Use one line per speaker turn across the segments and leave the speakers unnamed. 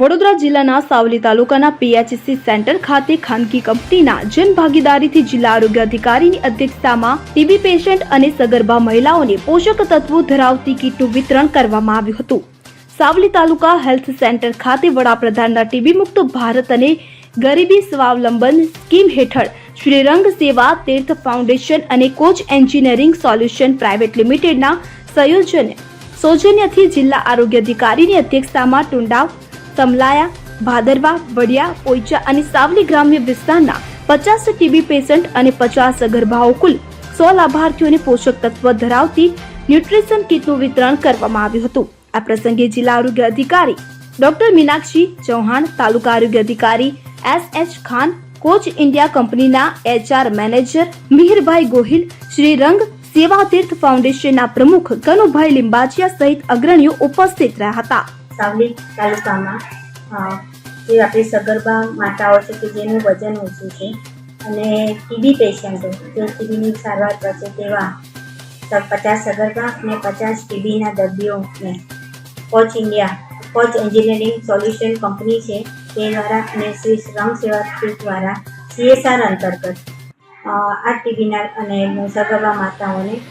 વડોદરા જિલ્લાના સાવલી તાલુકાના PHC centre ખાતે ખાનગી કંપનીના જનભાગીદારીથી જિલ્લા આરોગ્ય અધિકારીની અધ્યક્ષતામાં ટીબી પેશન્ટ અને સગર્ભા મહિલાઓને પોષક તત્વો ધરાવતી કીટનું વિતરણ કરવામાં આવ્યું હતું. સાવલી તાલુકા હેલ્થ સેન્ટર ખાતે વડાપ્રધાનના ટીબી મુક્ત ભારત અને ગરીબી સ્વાવલંબન સ્કીમ હેઠળ શ્રીરંગ સેવા, તીર્થ ફાઉન્ડેશન અને કોચ એન્જિનિયરિંગ સોલ્યુશન પ્રાઇવેટ લિમિટેડના સંયોજન સૌજન્યથી જિલ્લા આરોગ્ય અધિકારીની અધ્યક્ષતામાં ટુંડાવ સમલાયા ભાદરવા, વડિયા પોઈચા અને સાવલી ગ્રામ્ય વિસ્તારના પચાસ ટીબી પેશન્ટ અને પચાસ ગર્ભાઓ કુલ સો લાભાર્થીઓને પોષક તત્વ ધરાવતી ન્યુટ્રિશન કીટનું વિતરણ કરવામાં આવ્યું હતું. આ પ્રસંગે જિલ્લા આરોગ્ય અધિકારી ડોક્ટર મીનાક્ષી ચૌહાણ, તાલુકા આરોગ્ય અધિકારી S H Khan, Koch India કંપનીના એચઆર મેનેજર મિહિરભાઈ ગોહિલ, શ્રી રંગ સેવા તીર્થ ફાઉન્ડેશનના પ્રમુખ કનુભાઈ લિંબાચિયા સહિત અગ્રણીઓ ઉપસ્થિત રહ્યા હતા.
સાવલી તાલુકામાં જે આપણી સગર્ભા માતાઓ છે કે જેનું વજન ઓછું છે અને ટીબી પેશન્ટો જે ટીબીની સારવાર કરશે તેવા પચાસ સગર્ભા અને પચાસ ટીબીના દર્દીઓને Koch India Koch engineering solution company છે તે દ્વારા અને શ્રી રંગ સેવા ટ્રસ્ટ દ્વારા સીએસઆર અંતર્ગત આ ટીબીના અને સગર્ભા માતાઓને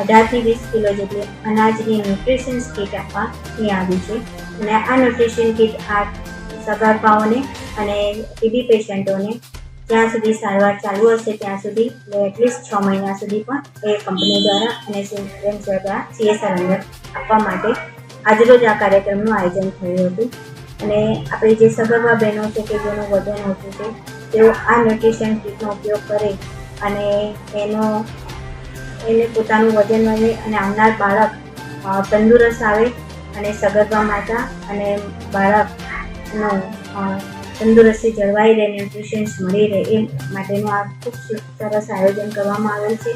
અઢારથી વીસ કિલો જેટલી અનાજની ન્યુટ્રિશન કીટ આપવાની આવી છે. અને આ ન્યુટ્રિશન કીટ આ સગર્ભાઓને અને ટીબી પેશન્ટોને જ્યાં સુધી સારવાર ચાલુ હશે ત્યાં સુધી એટલીસ્ટ છ મહિના સુધી પણ એ કંપની દ્વારા અને સ્વયં દ્વારા સીએસઆર અંદર આપવા માટે આજરોજ આ કાર્યક્રમનું આયોજન થયું હતું. અને આપણી જે સગર્ભા બહેનો છે કે જેનું વજન ઓછું છે, તેઓ આ ન્યુટ્રિશન કીટનો ઉપયોગ કરે અને એનો એને પોતાનું વજન વધે અને આવનાર બાળક તંદુરસ્ત આવે અને સગર્ભા માતા અને બાળકનો તંદુરસ્તી જળવાઈ રહે ન્યુટ્રિશન્સ મળી રહે એ માટેનું આ ખૂબ સરસ આયોજન કરવામાં આવેલ છે.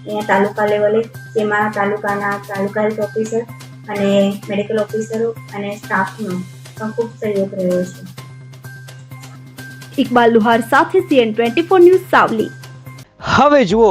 અહીંયા તાલુકા લેવલે જેમાં તાલુકાના તાલુકા હેલ્થ ઓફિસર અને મેડિકલ ઓફિસરો અને સ્ટાફનો પણ ખૂબ સહયોગ રહ્યો છે.
ઇકબાલ લુહાર સાથે CN twenty four news Savli.
હવે જુઓ